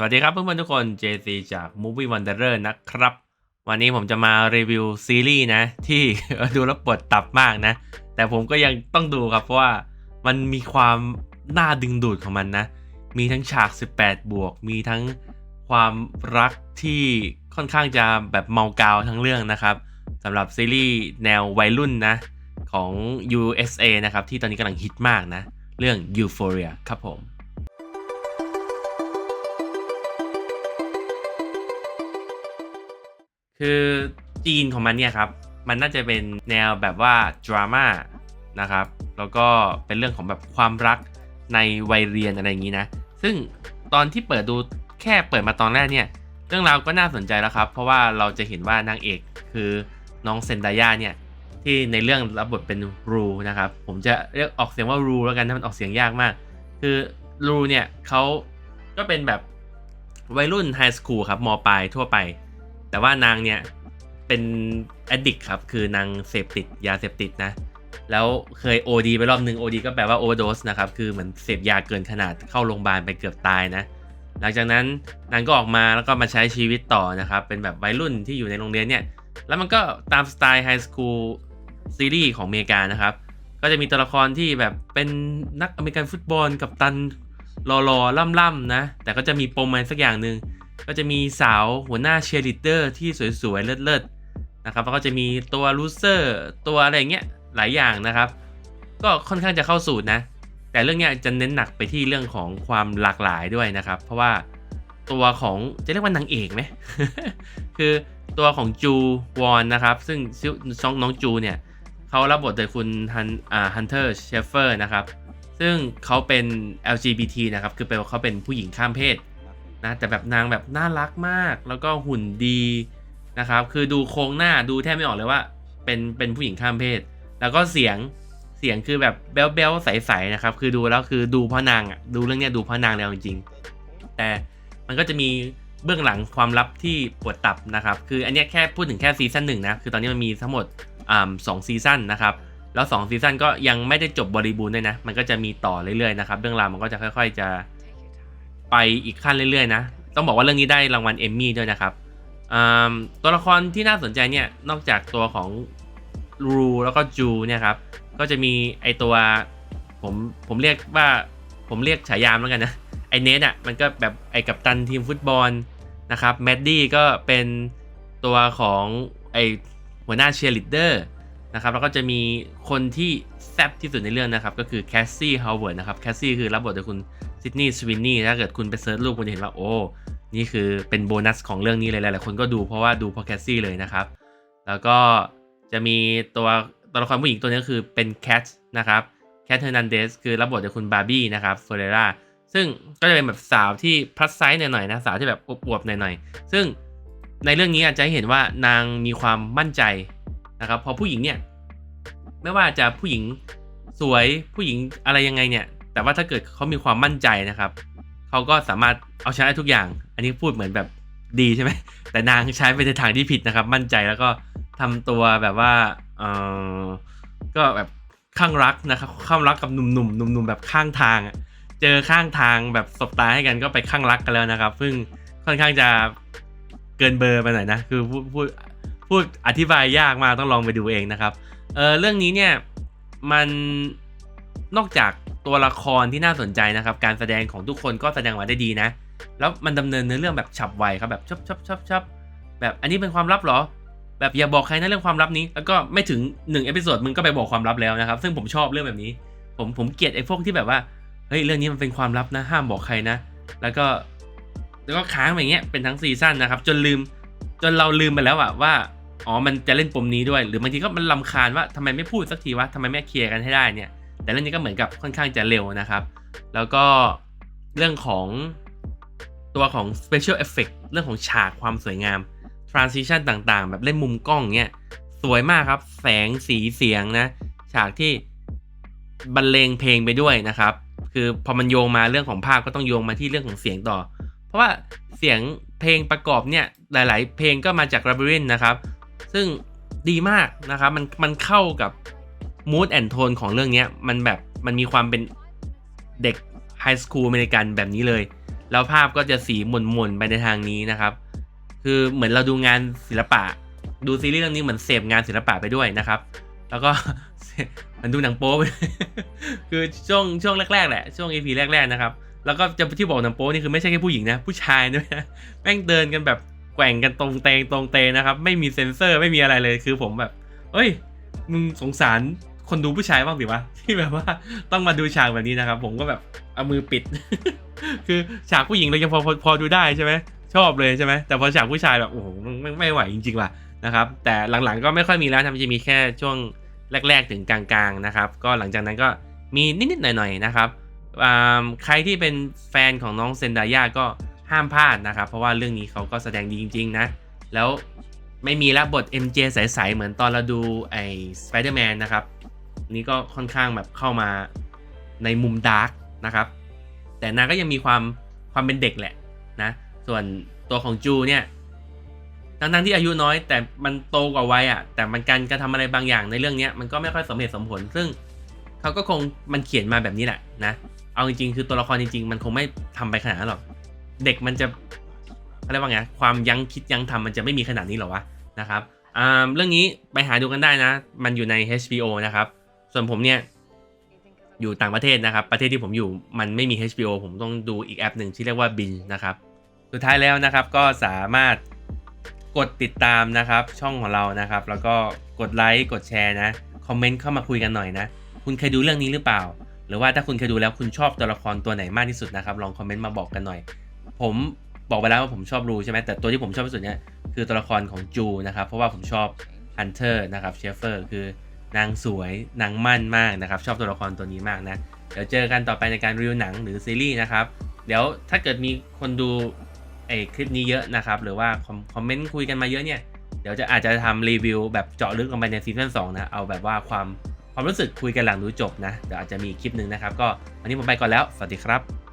สวัสดีครับเพื่อนๆทุกคน JC จาก Movie Wanderer นะครับ วันนี้ผมจะมารีวิวซีรีส์นะ ที่ ดูแล้วปวดตับมากนะ แต่ผมก็ยังต้องดูครับ เพราะว่ามันมีความน่าดึงดูดของมันนะ มีทั้งฉาก 18 บวก มีทั้งความรักที่ค่อนข้างจะแบบเมากาวทั้งเรื่องนะครับสำหรับซีรีส์แนววัยรุ่นนะ ของ USA นะครับ ที่ตอนนี้กำลังฮิตมากนะ เรื่อง Euphoria ครับผม คือจีนของมันเนี่ยครับ มันน่าจะเป็นแนวแบบว่าดราม่านะครับ แล้วก็เป็นเรื่องของแบบความรักในวัยเรียนอะไรอย่างนี้นะ ซึ่งตอนที่เปิดดูแค่เปิดมาตอนแรกเนี่ย เรื่องราวก็น่าสนใจแล้วครับ เพราะว่าเราจะเห็นว่านางเอกคือน้องเซนดายาเนี่ยที่ในเรื่องรับบทเป็นรูนะครับ ผมจะเรียกออกเสียงว่ารูแล้วกันถ้ามันออกเสียงยากมาก คือรูเนี่ยเขาก็เป็นแบบวัยรุ่นไฮสคูลครับมปลายทั่วไป แต่ว่านางเนี่ยเป็นอดดิกครับ คือนางเสพติดยาเสพติดนะ แล้วเคย OD ไปรอบหนึ่ง OD ก็แปลว่า overdose นะครับ คือเหมือนเสพยาเกินขนาดเข้าโรงพยาบาลไปเกือบตายนะ หลังจากนั้นนางก็ออกมาแล้วก็มาใช้ชีวิตต่อนะครับ เป็นแบบวัยรุ่นที่อยู่ในโรงเรียนเนี่ย แล้วมันก็ตามสไตล์ไฮสคูลซีรีส์ของอเมริกานะครับ ก็จะมีตัวละครที่แบบเป็นนักอเมริกันฟุตบอลกับตันหล่อๆล่ำๆนะ แต่ก็จะมีปมอะไรสักอย่างหนึ่ง ก็จะมีสาวหัวหน้าเชียร์ลีดเดอร์ที่สวยๆเลิศๆนะครับแล้วก็จะมีตัวลูเซอร์ตัวอะไรเงี้ยหลายอย่างนะครับ ก็ค่อนข้างจะเข้าสูตรนะ แต่เรื่องเนี้ยจะเน้นหนักไปที่เรื่องของความหลากหลายด้วยนะครับ เพราะว่าตัวของจะเรียกว่านางเอกไหมคือตัวของจูวอนนะครับ ซึ่งช่องน้องจูเนี่ยเขารับบทโดยคุณฮันอ่าฮันเตอร์เชฟเฟอร์นะครับ ซึ่งเขาเป็น LGBT นะครับ คือแปลว่าเขาเป็นผู้หญิงข้ามเพศ นะแต่แบบนางแบบน่ารักมาก แล้วก็หุ่นดีนะครับ คือดูโครงหน้าดูแทบไม่ออกเลยว่า เป็นเป็นผู้หญิงข้ามเพศ แล้วก็เสียงเสียงคือแบบแบ๊วๆใสๆนะครับ คือดูแล้วคือดูเพราะนางอะดูเรื่องเนี้ยดูเพราะนางแล้วจริงๆแต่มันก็จะมีเบื้องหลังความลับที่ปวดตับนะครับ คืออันเนี้ยแค่พูดถึงแค่ซีซั่นหนึ่งนะ คือตอนนี้มันมีทั้งหมดอ่าสองซีซั่นนะครับ แล้ว2ซีซั่นก็ยังไม่ได้จบบริบูรณ์ด้วยนะ มันก็จะมีต่อเรื่อยๆนะครับ เรื่องราวมันก็จะค่อย ๆ จะ ไปอีกขั้นเรื่อยๆนะต้องบอกว่าเรื่องนี้ได้รางวัลเอมมี่ด้วยนะครับตัวละครที่น่าสนใจเนี่ยนอกจากตัวของรูแล้วก็จูเนี่ยครับก็จะมีไอตัวผมผมเรียกว่าผมเรียกฉายามแล้วกันนะไอเนทอะมันก็แบบไอกัปตันทีมฟุตบอลนะครับแมดดี้ก็เป็นตัวของไอหัวหน้าเชียร์ลีดเดอร์ นะครับแล้วก็จะมีคนที่แซ่บที่สุดในเรื่องนะครับ ก็คือแคสซี่ฮาวเวิร์ดนะครับแคสซี่คือรับบทโดยคุณซิดนีย์สวินนี่ถ้าเกิดคุณไปเซิร์ชรูปคุณจะเห็นว่าโอ้นี่คือเป็นโบนัสของเรื่องนี้เลยหลายๆคนก็ดูเพราะว่าดูเพราะแคสซี่เลยนะครับ แล้วก็จะมีตัวตัวละครผู้หญิงตัวนี้คือเป็นแคทนะครับแคทเฮอร์นันเดสคือรับบทโดยคุณบาร์บี้นะครับเฟเรราซึ่งก็จะเป็นแบบสาวที่พลัสไซส์หน่อยๆนะสาวที่แบบอวบๆหน่อยๆซึ่งในเรื่องนี้อาจจะเห็นว่านางมีความมั่นใจ นะครับพอผู้หญิงเนี่ยไม่ว่าจะผู้หญิงสวยผู้หญิงอะไรยังไงเนี่ย แต่ว่าถ้าเกิดเขามีความมั่นใจนะครับเขาก็สามารถเอาชนะทุกอย่าง อันนี้พูดเหมือนแบบดีใช่ไหมแต่นางใช้ไปในทางที่ผิดนะครับ มั่นใจแล้วก็ทำตัวแบบว่าเออก็แบบข้างรักนะครับข้างรักกับหนุ่มๆหนุ่มๆแบบข้างทางเจอข้างทางแบบสบตาให้กันก็ไปข้างรักกันแล้วนะครับ ซึ่งค่อนข้างจะเกินเบอร์ไปหน่อยนะคือพูดพูด พูดอธิบายยากมากต้องลองไปดูเองนะครับ เออเรื่องนี้เนี่ยมันนอกจากตัวละครที่น่าสนใจนะครับ การแสดงของทุกคนก็แสดงมาได้ดีนะ แล้วมันดำเนินเนื้อเรื่องแบบฉับไวครับแบบชับชับชับชับแบบอันนี้เป็นความลับเหรอ แบบอย่าบอกใครนะเรื่องความลับนี้ แล้วก็ไม่ถึงหนึ่งเอพิโซดมึงก็ไปบอกความลับแล้วนะครับ ซึ่งผมชอบเรื่องแบบนี้ ผมผมเกลียดไอ้พวกที่แบบว่าเฮ้ยเรื่องนี้มันเป็นความลับนะห้ามบอกใครนะ แล้วก็แล้วก็ค้างอย่างเงี้ยเป็นทั้งซีซั่นนะครับ จนลืมจนเราลืมไปแล้วอะว่า อ๋อมันจะเล่นปมนี้ด้วย หรือบางทีก็มันลำคาญว่าทำไมไม่พูดสักทีวะทำไมไม่เคลียร์กันให้ได้เนี่ย แต่เรื่องนี้ก็เหมือนกับค่อนข้างจะเร็วนะครับ แล้วก็เรื่องของตัวของ special effect เรื่องของฉากความสวยงาม transition ต่างๆ แบบเล่นมุมกล้องเนี่ยสวยมากครับ แสงสีเสียงนะ ฉากที่บรรเลงเพลงไปด้วยนะครับ คือพอมันโยงมาเรื่องของภาพก็ต้องโยงมาที่เรื่องของเสียงต่อ เพราะว่าเสียงเพลงประกอบเนี่ยหลาย ๆ เพลงก็มาจาก Labyrinth นะครับ ซึ่งดีมากนะครับมันมันเข้ากับ mood and tone ของเรื่องนี้มันแบบมันมีความเป็นเด็กไฮสคูลอเมริกันแบบนี้เลย แล้วภาพก็จะสีหม่นๆ ไปในทางนี้นะครับ คือเหมือนเราดูงานศิลปะ ดูซีรีส์เรื่องนี้เหมือนเสพงานศิลปะไปด้วยนะครับ แล้วก็มันดูหนังโป๊ไปคือช่วงช่วงแรกๆแหละ ช่วง EP แรกๆนะครับ แล้วก็จะที่บอกหนังโป๊นี่คือไม่ใช่แค่ผู้หญิงนะ ผู้ชายด้วยนะ แม่งเดินกันแบบ แกว่งกันตรงเตงตรงเตงนะครับ ไม่มีเซ็นเซอร์ไม่มีอะไรเลยคือผมแบบ เอ้ย มึงสงสารคนดูผู้ชายบ้างสิวะที่แบบว่าต้องมาดูฉากแบบนี้นะครับ ผมก็แบบเอามือปิด คือฉากผู้หญิงเรายังพอพอพอดูได้ใช่ไหมชอบเลยใช่ไหมแต่พอฉากผู้ชายแบบโอ้โหมันไม่ไม่ไหวจริงๆว่ะนะครับ แต่หลังๆก็ไม่ค่อยมีแล้วทำจะมีแค่ช่วงแรก ๆ ถึงกลางๆนะครับ ก็หลังจากนั้นก็มีนิดๆหน่อยๆนะครับอ่าใครที่เป็นแฟนของน้องเซนดายาก็ ห้ามพลาดนะครับ เพราะว่าเรื่องนี้เขาก็แสดงดีจริง ๆ นะ แล้วไม่มีละบท MJ ใสๆเหมือนตอนเราดูไอ้ Spider-Man นนะครับ นี่ก็ค่อนข้างแบบเข้ามาในมุมดาร์กนะครับ แต่นางก็ยังมีความความเป็นเด็กแหละนะ ส่วนตัวของจูเนี่ยทั้งๆที่อายุน้อยแต่มันโตกว่าวัยอะ่ะ แต่มันการกระทำอะไรบางอย่างในเรื่องนี้มันก็ไม่ค่อยสมเหตุสมผล ซึ่งเขาก็คงมันเขียนมาแบบนี้แหละนะ เอาจริงๆ คือตัวละครจริง ๆ มันคงไม่ทำไปขนาดนั้นหรอก เด็กมันจะเขาเรียกว่าไงความยั้งคิดยั้งทำมันจะไม่มีขนาดนี้หรอวะนะครับเรื่องนี้ไปหาดูกันได้นะ มันอยู่ใน HBO นะครับ ส่วนผมเนี่ยอยู่ต่างประเทศนะครับ ประเทศที่ผมอยู่มันไม่มี HBO ผมต้องดูอีกแอปหนึ่งที่เรียกว่า b i n นะครับ สุดท้ายแล้วนะครับก็สามารถกดติดตามนะครับ ช่องของเรานะครับ แล้วก็กดไลค์กดแชร์นะคอมเมนต์เข้ามาคุยกันหน่อยนะ คุณเคยดูเรื่องนี้หรือเปล่า หรือว่าถ้าคุณเคยดูแล้วคุณชอบตัวละครตัวไหนมากที่สุดนะครับ ลองคอมเมนต์มาบอกกันหน่อย ผมบอกไปแล้วว่าผมชอบรูใช่ไหมแต่ตัวที่ผมชอบที่สุดเนี่ยคือตัวละครของจูนะครับ เพราะว่าผมชอบฮันเตอร์นะครับเชฟเฟอร์คือนางสวยนางมั่นมากนะครับ ชอบตัวละครตัวนี้มากนะ เดี๋ยวเจอกันต่อไปในการรีวิวหนังหรือซีรีส์นะครับ เดี๋ยวถ้าเกิดมีคนดูไอ้คลิปนี้เยอะนะครับ หรือว่าคอมคอมเมนต์คุยกันมาเยอะเนี่ย เดี๋ยวจะอาจจะทำรีวิวแบบเจาะลึกลงไปในซีซั่น2นะ เอาแบบว่าความความรู้สึกคุยกันหลังดูจบนะ เดี๋ยวอาจจะมีคลิปหนึ่งนะครับ ก็วันนี้ผมไปก่อนแล้ว สวัสดีครับ